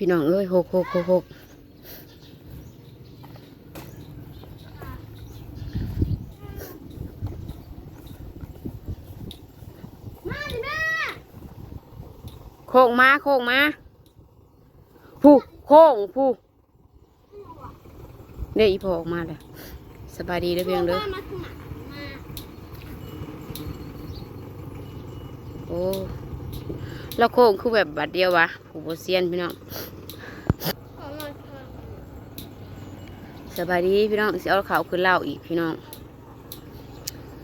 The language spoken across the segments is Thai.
พี่น้องเอ้ยหกหกหกหกมาดิแม่โค้งมาโค้งมาผู้โค้งผู้เดี๋ยวอีพอออกมาเลยสบายดีเด้อเพียงเด้อมามาข้างหลังมาโอ้แล้วโค้งคือแบบบัดเดียววะผู้บ่เซียนพี่น้อง ขอมาค่ะ สบายดีพี่น้องสิเอาเขาวขึ้นเล่าอีกพี่น้อง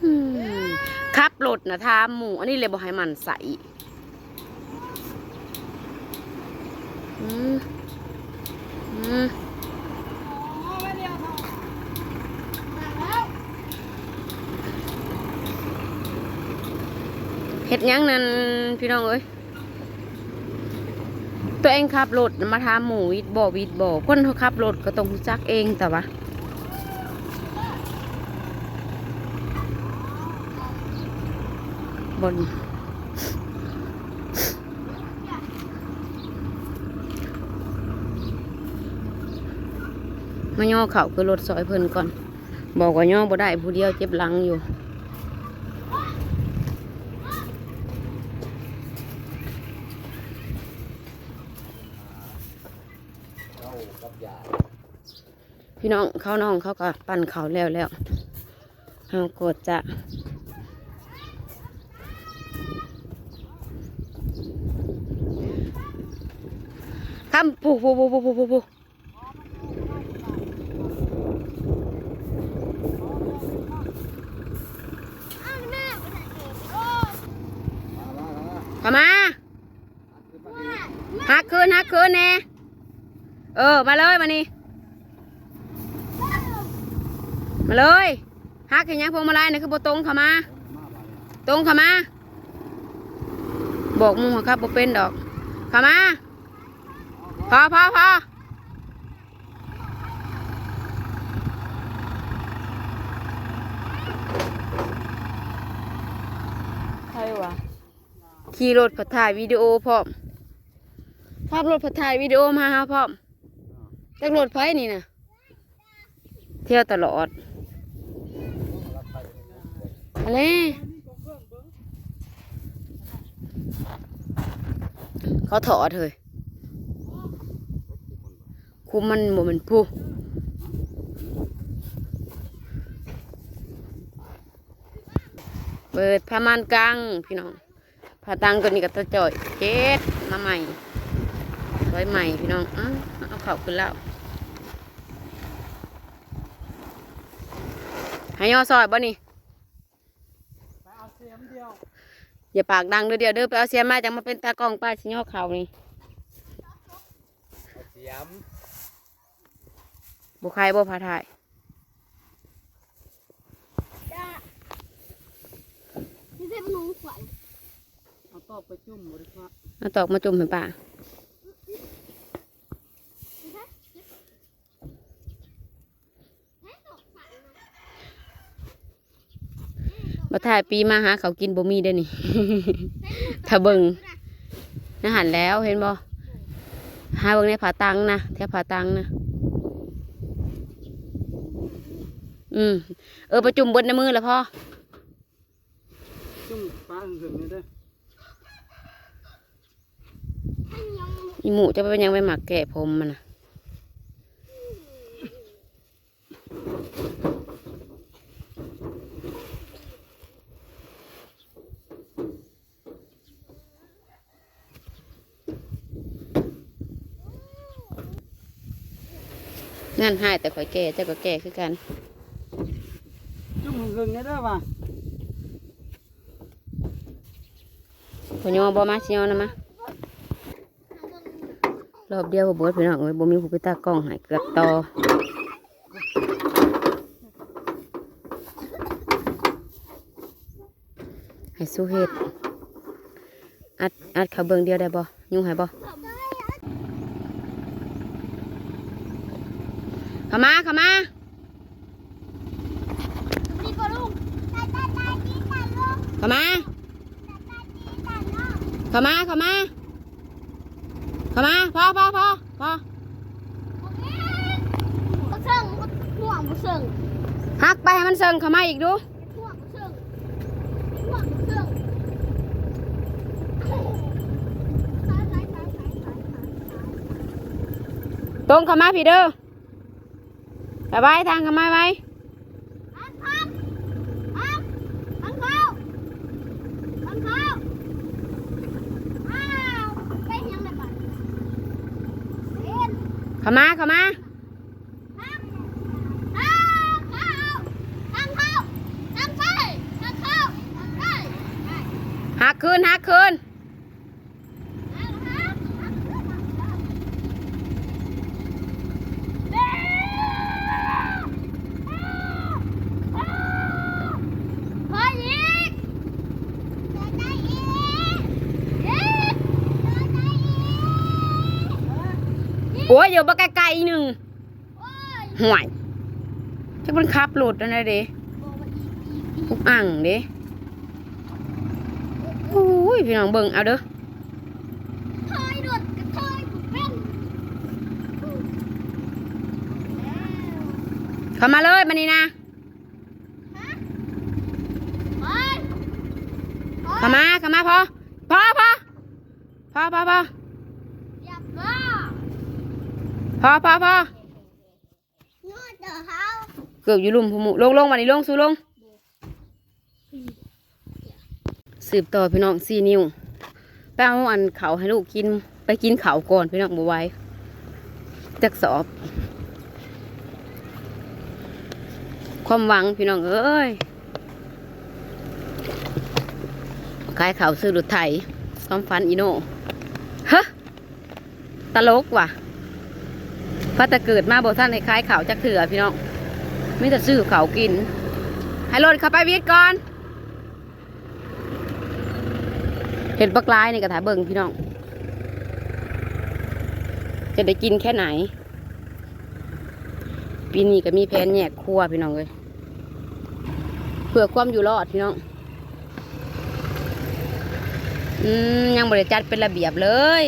อืมขับรถนะทามหมูอันนี้เลยบอกให้มันใสอืมอืมเดียวพอมาแล้วเฮ็ดยังนั่นพี่น้องเอ้ย ตัวเองขับรถมาทามหมูวิดบ่อวิดบ่อคนเขาขับรถก็ต้องรู้จักเองแต่ว่าบนมาย่อเข่าคือรถซอยเพิ่นก่อน บอกว่าย่อบ่ได้ผู้เดียวเจ็บหลังอยู่ พี่น้องเขาน้องเขาก็ปั่นเขาแล้วแล้วเฮากดจะคำปูปูปูปูปูปูปูอ้าวแม่ไปไหนเองโอ้ยเข้ามาหักคืนหักคืนแน่เออ มาเลยมานี่ มาเลยหักเห็นยังพวงมาลัยนี่คือโบตรงเข้ามา ตรงเข้ามา บอกหมูครับบ่เป็นดอก เข้ามา พอพอพอใครวะขี่รถผัดถ่ายวิดีโอพร้อมขับรถผัดถ่ายวิดีโอมาหาพร้อมจักรถไฟนี่นะเที่ยวตลอด อะไรเขาถอดเลยคุมมันบ่แมันผู้เปิดผ้าม่านกลางพี่น้องผ้าตังตัวนี้ก็ตะจ่อยเจ็ดมาใหม่ไว้ใหม่พี่น้องอ้าเอาเข่าขึ้นแล้วให้ย่อซอยบ่นี่ ไปเอาเสียมเดียว อย่าปากดังเด้อเดียวเด้อไปเอาเสียมาจังมาเป็นตากล้องป้าชิย่อเข่านี่เสียมบุคายบ่พาถ่ายจ้านี่เป็นหนูขวัญเอาตอกไปจุ่มบริษัทเอาตอกมาจุ่มให้ป้า ให้ตกขวัญนะ บ่ถ่ายปีมาหาเขาวกินบ่มีเด้อนี่ ถ้าเบิ่งนะหันแล้วเห็นบ่หาเบิ่งในผาตังนะแถวผาตังนะอืมเออประจุ่มเบนในมือแล้วพ่อจุ่มปลาหึงๆนี่เด้อให้ยังอีหมูจะไปยังไปหมักแกะผมมันนะ นั่นให้แต่ข่อยแก่เจ้าก็แก่คือกันจุ่มหึงๆนี่เด้อว่ะพอยอบ่มาสิยอนะมารอบเดียวบ่เบิดพี่น้องเอ้ยบ่มีผู้ไปตากล้องให้เกือบต่อให้สู้เฮ็ดอัดอัดเขาเบิ่งเดียวได้บ่ยุ่งให้บ่เข้ามาเข้ามานี่ก็ลุงตาตาตาจีตาลุงเข้ามาตาจีตาลุงเข้ามาเข้ามาเข้ามาพอพอพอพอบ่เซิงห่วงบ่เซิงหักไปให้มันเซิงเข้ามาอีกดูห่วงบ่เซิงห่วงบ่เซิงสายสายสายสายสายสายตรงเข้ามาพี่เด้อ ไปไว้ทางเข้ามาไว้อันครับอันอันเข้าอันเข้าอ้าวเป็นยังไงบ้างเป็นเข้ามาเข้ามาอ้าวอ้าวเข้าทางเข้าทางไปทางเข้าทางไปไปหักคืนหักคืน เอาครับเด้ขออีกขอใจอีกอีกขอใจ อีกโอ้ยอยู่บ่ไกลๆหนึ่งโอ้ยห่วยจะมันขับหลุดอะไรเด้บอกว่าอีกอีกอีกอุกอ่างเด้โอ้ยพี่น้องเบิ่งเอาเด้อถอยโดดกระถอยกูเป็นแล้วเข้ามาเลยมานี่นะฮะไปไปเข้ามาเข้ามาพอพอพอพอพอพอ อย่าบ้า พ อพอพอโง่เจอเกือบอยู่ลุมพมุลงลงมานี่ลงสู้ลงสืบต่อพี่น้องสี่นิ้วไปเอาอันเขาให้ลูกกินไปกินเขาก่อนพี่น้องบัวไว้จักสอบ ความหวังพี่น้องเอ้ยขายเขาซื้อรถไถความฝันอีโน่ฮะตลกว่ะ พระต่เกิดมาบ่ท่านให้ายเขาจักเถื่อพี่น้องไม่แต่ซื้อเขากิน ให้รถเข้าไปวิทย์ก่อน เห็ดบักลายในกระถาเบิงพี่น้อง จะได้กินแค่ไหน ปีนี้ก็มีแผนแยกครัวพี่น้องเลยเพื่อความอยู่รอดพี่น้องอืมยังบริจัดเป็นระเบียบเลย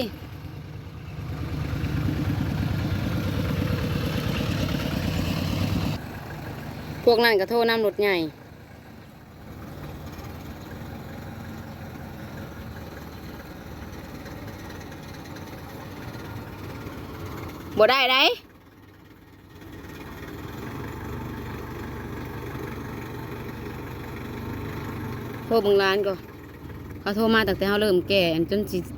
พวกนั้นก็โทษน้ำรถใหญ่บ่ได้ได้โทรเบางร้านก็เขาโทรมาตั้งแต่เขาเริ่มแก่จนสิ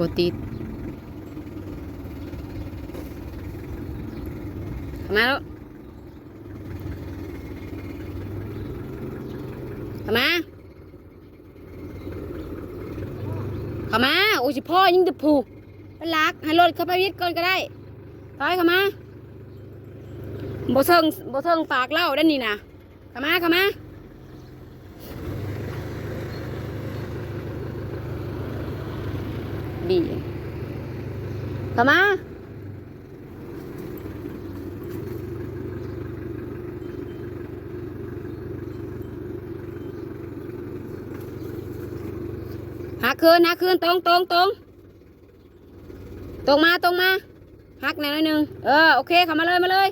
บติดเข้ามาแล้วเข้ามาเข้ามาโอ้ยพ่อยิงตะผูไปลักให้รถเข้าไปวิทย์ก่อนก็ได้ถอยเข้ามาบ่เทิงบ่เทิงฝากเล่าด้านนี้นะเข้ามาเข้ามา ดีเข้ามาหักคืนหักคืนตรงตรงตรงตรงมาตรงมาหักแนวหน่อยหนึ่งเออโอเคเข้ามาเลยมาเลย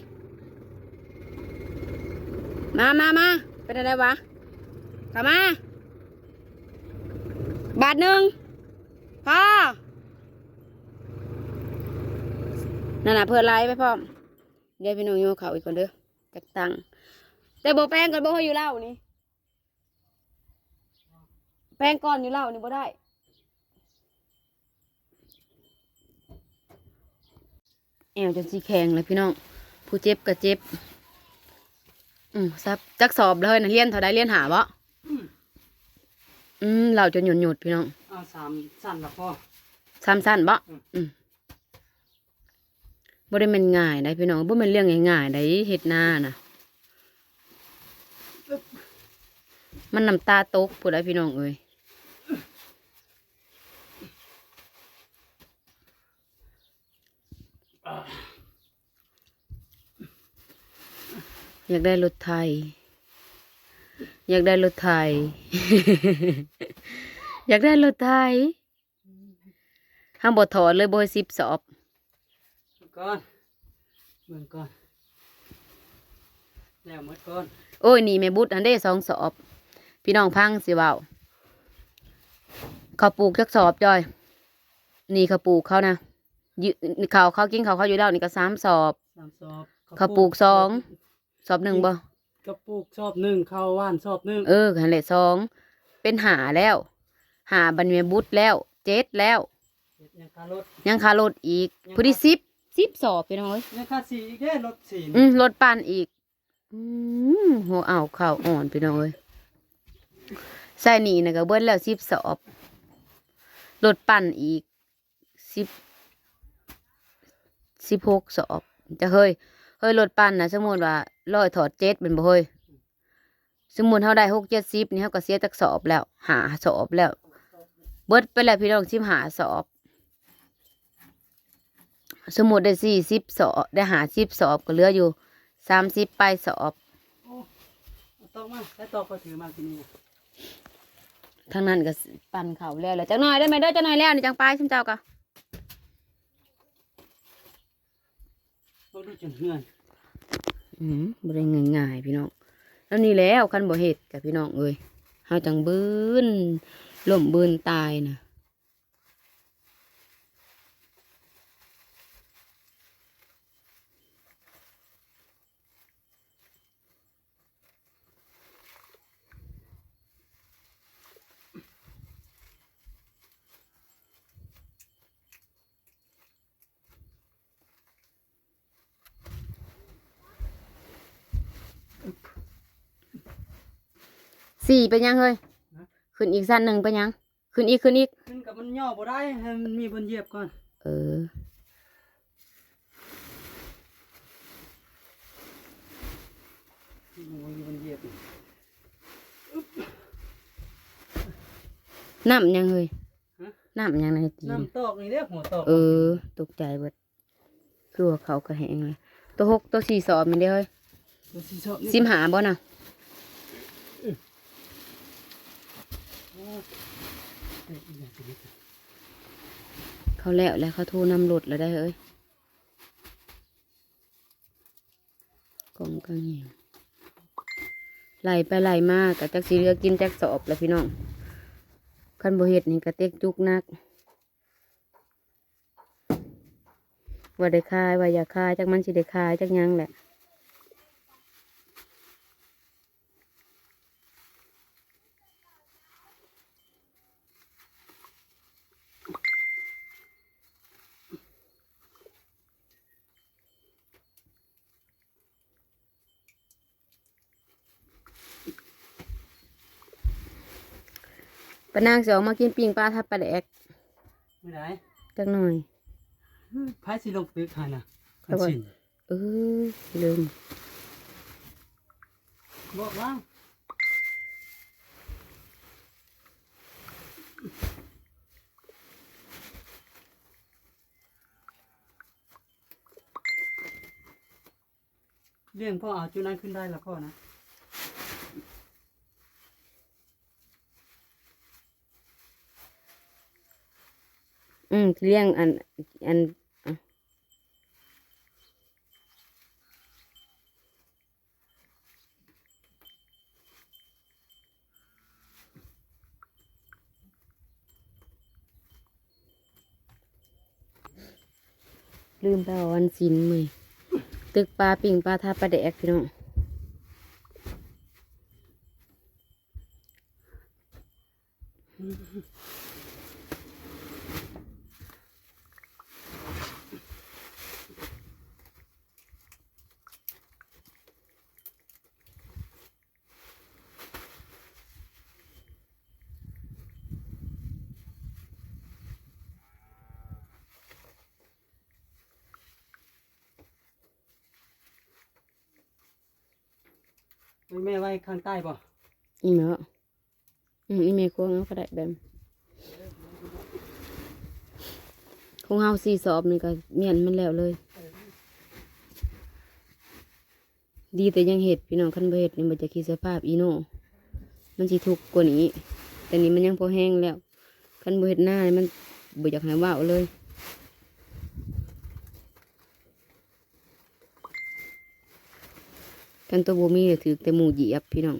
มามามาเป็นอะไรวะเข้ามาบาทหนึ่งพอ นั่นน่ะเพื่อนไล่ไปพร้อมเดี๋ยวพี่น้องโยกเขาอีกคนเด้อจักตังแต่โบแป้งก่อนโบให้อยู่เล่านี่แป้งก้อนอยู่เล่านี่บ่ได้แอวจนสีแข็งเลยพี่น้อง ผู้เจ็บก็เจ็บ อืมซับจักสอบเลยนะเรียนเท่าใดเรียนหาบ่อืมเราจนหยุดหยุดๆพี่น้องเอาสามสั้นละพ่อซ้ำสั้นบ่อืมอืม บ่ได้มันง่ายนะพี่น้องบ่มันเรื่องง่ายๆไดเฮ็ดหน้าน่ะ มันน้ำตาตกพูดไดพี่น้องเอ้ยอยากได้รถไทย อยากได้รถไทย อยากได้รถไทยห้ามบดถอดเลยบอยซิบสอบ ก่อนเบิ่งก่อนแล้วหมดก่อนโอ้ยนี่แม่บุตรอันเด้สองสอบ พี่น้องพังสิเว้าเขาปลูกจักสอบจอย นี่เขาปลูกเขานะยืเขาเขากินเขาเขาอยู่แล้วนี่ก็สามสอบ สามสอบเขาปลูกสองสอบหนึ่งบ่กระปุกชอบหนึ่งข้าวว่านชอบหนึ่งเออหันแหละสองเป็นหาแล้ว หาบันเมบุตรแล้ว เจ็ดแล้วเฮ็ดยังคารถยังคารถอีกผู้ที่สิบ สิบสอบพี่น้องเอ้ยยังคาสีอีกเด้รถสีอืมรถปั่นอีก อืมหัวเอาข้าวอ่อนพี่น้องเอ้ยใส่นี่นะก็เบิ้ลแล้วสิบสอบรถปั่นอีกสิบสิบหกสอบ จะเฮ้ยเฮ้ยรถปั่นนะสมมติว่าร้อยถอดเจ็ดเป็นบ่เฮ้ยสมมติเท่าได้หกเจ็ดสิบนี่เขาก็เสียจากสอบแล้ว หาสอบแล้ว เบิดไปแล้วพี่น้องสิบหาสอบ สมมติได้สี่สิบสอบได้หาสิบสอบก็เหลืออยู่สามสิบไปสอบโอ้เอาต้องมาแล้วต่อก็ถือมาที่นี่ทั้งนั้นก็ปั่นเขาแล้วแหละจังหน่อยได้ไหมเด้อจังหน่อยแล้วนี่จังไปชิมเจ้าก็ต้องดูจนเหือนอืมบ่ได้ง่ายๆพี่น้องแล้วนี่แล้วคันบ่เฮ็ดกับพี่น้องเอ้ยเฮาจังบืนล่มบืนตายนะ สี่เป็นยังเฮ้ยขึ้นอีกสั้นหนึ่งเป็นยัง ขึ้นอีกขึ้นอีกขึ้นกับมันย่อบ่ได้ให้มันมีบนเหยียบก่อน เออมีบนเหยียบน้ำยังเฮ้ยน้ำยังในตีนน้ำตอกนี่เด้อหัวตอกเออ ตกใจเบิดคือว่าเขากระแหงเลยตัวหกตัวสี่สอบมันเด้อเฮ้ยตัวสีชอบนี่ซิมหาบ่น่ะ โอ้ เอ้ยอีกอย่าเขาแล้วแล้วเขาทูนำรถแล้วได้เฮ้ยกองกระเหี่ยวไหลไปไหลมากกับจักสีเรือกินจักสอบแล้วพี่น้องคันบ่เฮ็ดนี่กระเต็กจุกนักว่าได้คายว่าอย่าคายจักมันสิได้คายจักยังแหละ ปะนางสองมากินปิงปลาทับปลาแดกไม่ได้จักหน่อยพายสิลงตึกหันน่ะครัขับนสินเออลืมบอกว่าเรื่องพ่อเอาจุดนั้นขึ้นได้แล้วพ่อนะ อืมเลี้ยงอัน อันลืมไปว่าวันศิลมือตึกปลาปิ่งปลาทาปลาแดกพี่น้อง แม่ไว้ข้างใต้บ่อีเมะอืมอีเมควงเอาก็ได้แบบคงเอาสี่สอบนี่ก็เมียนมันแล้วเลย ดีแต่ยังเห็ดพี่น้องขั้นเห็ดนี่มันจะคีดสภาพอีโน่มันสิทุกกว่านี้ แต่นี้มันยังพอแห้งแล้วขั้นเห็ดหน้านี่มันบ่อยากหายว่าวเลย กันตัวบ่มีเนี่ยถือแต่หมูเหยียบพี่น้อง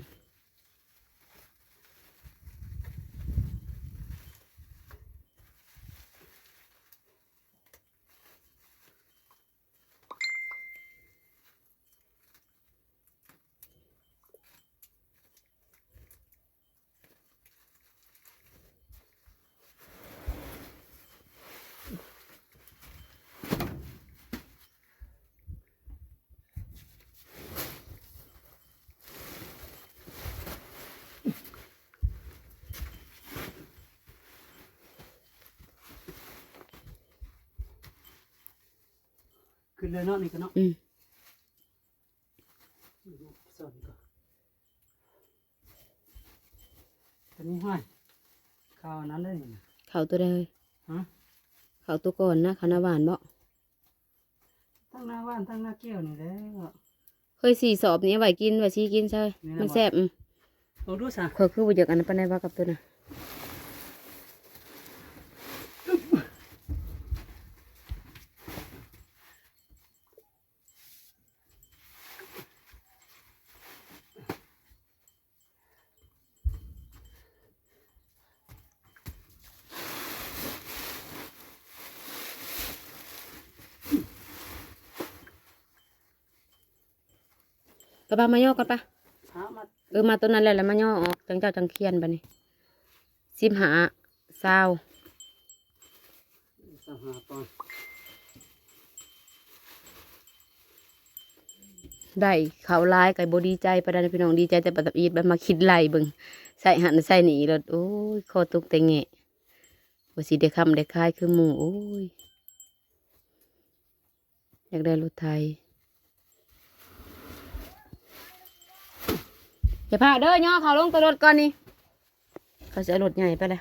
เลยเนาะนี่ก็เนาะอืมสวัสดีก่อนตอนนี้ห้อยข้าวอันนั้นได้นี่นะเขาตัวได้เลยฮะเขาตัวก่อนนะเขาหน้าหวานบ่ทั้งหน้าว่านทั้งหน้าเกี้ยวนี่แหล้ว เคยสี่สอบนี้ไหวกินไหวชี้กินใช่นี่นะมันบ่ แซ่บอืมเอาดูซะเคยคือบ่อยากอันนั้นปานใดว่ากับตัวน่ะ ระบามาย่อก่อนปะพามาเออมาตัวนั้นแหละแล้วมาย่อออกจังเจ้าจังเคียนบัดนี้สิบหาซาวสหาตอนได้เขาวหลายไก่บดีใจประดานพี่น้องดีใจแต่ปตับอีดแบบมาคิดไล่เบิ่งใส่หันใส่หนีแล้วโอ้ยคอตุกแต่แงะว่าสิได้คำได้คายคือหมูโอ้ยอยากได้รถไทย อย่าพาเด้อย่อเขาลงตัวรถก่อนนี่เขาจะรถใหญ่ไปเลย